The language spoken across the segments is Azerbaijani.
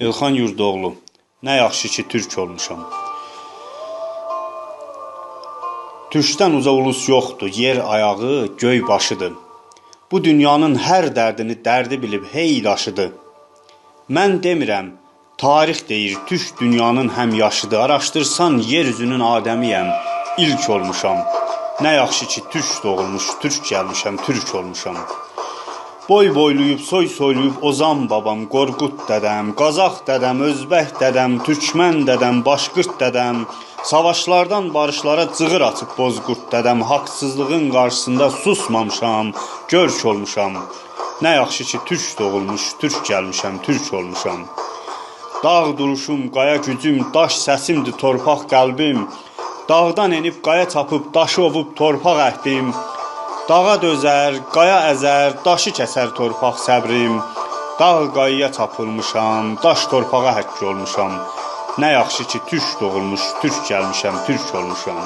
Elxan Yurdoğlu. Nə yaxşı ki türk olmuşam. Türkdən uza ulus yoxdur, yer ayağı, göy başıdır. Bu dünyanın hər dərdini dərdi bilib hey daşıdı. Mən demirəm, tarix deyir, türk dünyanın həm yaşıdır. Araşdırsan yer üzünün adəmiyəm, ilk olmuşam. Nə yaxşı ki türk doğulmuş, türk gəlmişəm, türk olmuşam. Boy boyluyub, soy soyluyub Ozan babam, Qorqud dədəm, Qazax dədəm, Özbək dədəm, Türkmən dədəm, Başqırt dədəm, savaşlardan barışlara cığır açıb Bozqurt dədəm, haqsızlığın qarşısında susmamışam, görk olmuşam. Nə yaxşı ki türk doğulmuş, türk gəlmişəm, türk olmuşam. Dağ duruşum, qaya gücüm, daş səsimdir, torpaq qəlbim. Dağdan enib qaya çapıb, daşı ovub torpaq əhdim. Dağa dözər, qaya əzər, daşı kəsər torpaq səbrim. Dağ qayaya çapılmışam, daş torpağa həkk olmuşam. Nə yaxşı ki türk doğulmuş, türk gəlmişəm, türk olmuşam.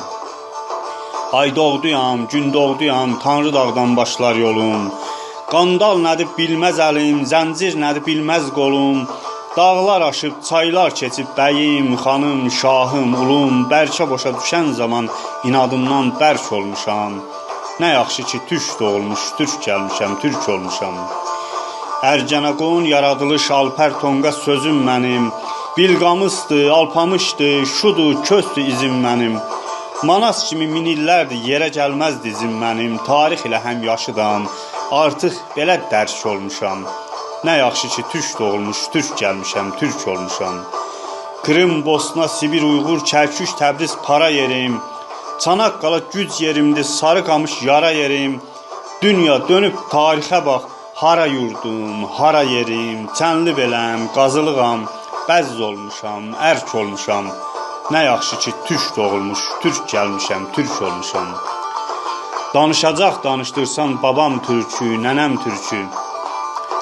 Ay doğduyam, gün doğduyam, Tanrı dağdan başlar yolum. Qandal nədir bilməz əlim, zəncir nədir bilməz qolum. Dağlar aşıb, çaylar keçib bəyim, xanım, şahım, ulum, bərkə başa düşən zaman inadımdan bərk olmuşam. Nə yaxşı ki türk doğulmuş, türk gəlmişəm, türk olmuşam. Ərgənəqon yaradılış Alpər Tonqa sözüm mənim. Bilqamısdı, alpamışdı, şudur, közdü izim mənim. Manas kimi min illərdir yerə gəlməz dizim mənim. Tarix ilə həm yaşıdam. Artıq belə dərk olmuşam. Nə yaxşı ki türk doğulmuş, türk gəlmişəm, türk olmuşam. Krım, Bosna, Sibir, Uyğur, Kərkük, Təbriz para yerim. Çanaqqala güc yerimdir, Sarıqamış yara yerim. Dünya dönüb tarixə bax, hara yurdum, hara yerim, çənli beləm, qazılığam, bəzz olmuşam, ərk olmuşam. Nə yaxşı ki türk doğulmuş, türk gəlmişəm, türk olmuşam. Danışacaq danışdırsan babam türkü, nənəm türkü.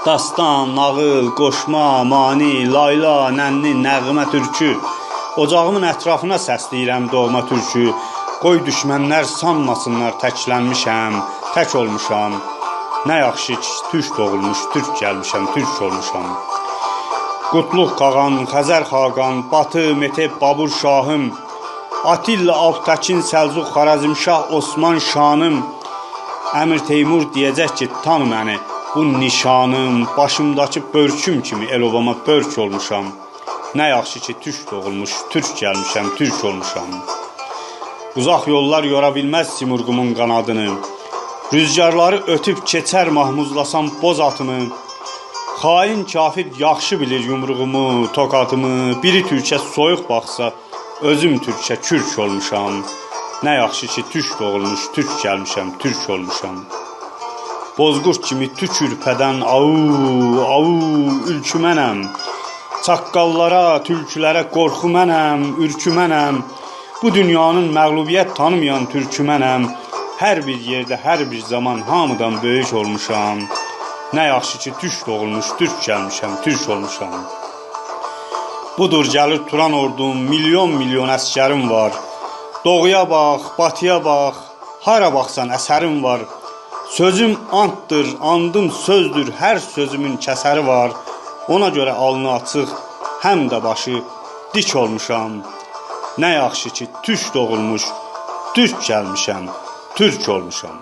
Dastan, nağıl, qoşma, mani, layla, nənni, nəğmə türkü. Ocağımın ətrafına səsləyirəm doğma türkü. Qoy düşmənlər sanmasınlar təklənmişəm, tək olmuşam. Nə yaxşı ki, türk doğulmuş, türk gəlmişəm, türk olmuşam. Qutluq Qağan, Xəzər Xaqan, Batı, Meteb, Babur Şahım, Atilla Altəkin, Səlcuq Xarəzmşah, Osman Şanım, Əmir Teymur deyəcək ki, tanı məni. Bu nişanım, başımdakı börküm kimi el obama börk olmuşam. Nə yaxşı ki, türk doğulmuş, türk gəlmişəm, türk olmuşam. Uzaq yollar yora bilməz Simurğumun qanadını. Rüzgarları ötüb keçər mahmuzlasam boz atını. Xain kafir yaxşı bilir yumruğumu, tokatımı. Biri türkə soyuq baxsa, özüm türkə kürk olmuşam. Nə yaxşı ki, türk doğulmuş, türk gəlmişəm, türk olmuşam. Bozqurt kimi tük ürpədən au, au, ülkü mənəm. Çaqqallara, tülkülərə qorxu mənəm, ürkü mənəm. Bu dünyanın məğlubiyyət tanımayan türkü mənəm. Hər bir yerdə, hər bir zaman hamıdan böyük olmuşam. Nə yaxşı ki, türk doğulmuş, türk gəlmişəm, türk olmuşam. Budur gəlir Turan ordum, milyon milyon əskərim var. Doğuya bax, batıya bax, hara baxsan əsərim var. Sözüm antdır, andım sözdür, hər sözümün kəsəri var. Ona görə alnı açıq, həm də başı dik olmuşam. Nə yaxşı ki, türk doğulmuş, türk gəlmişəm, türk olmuşam.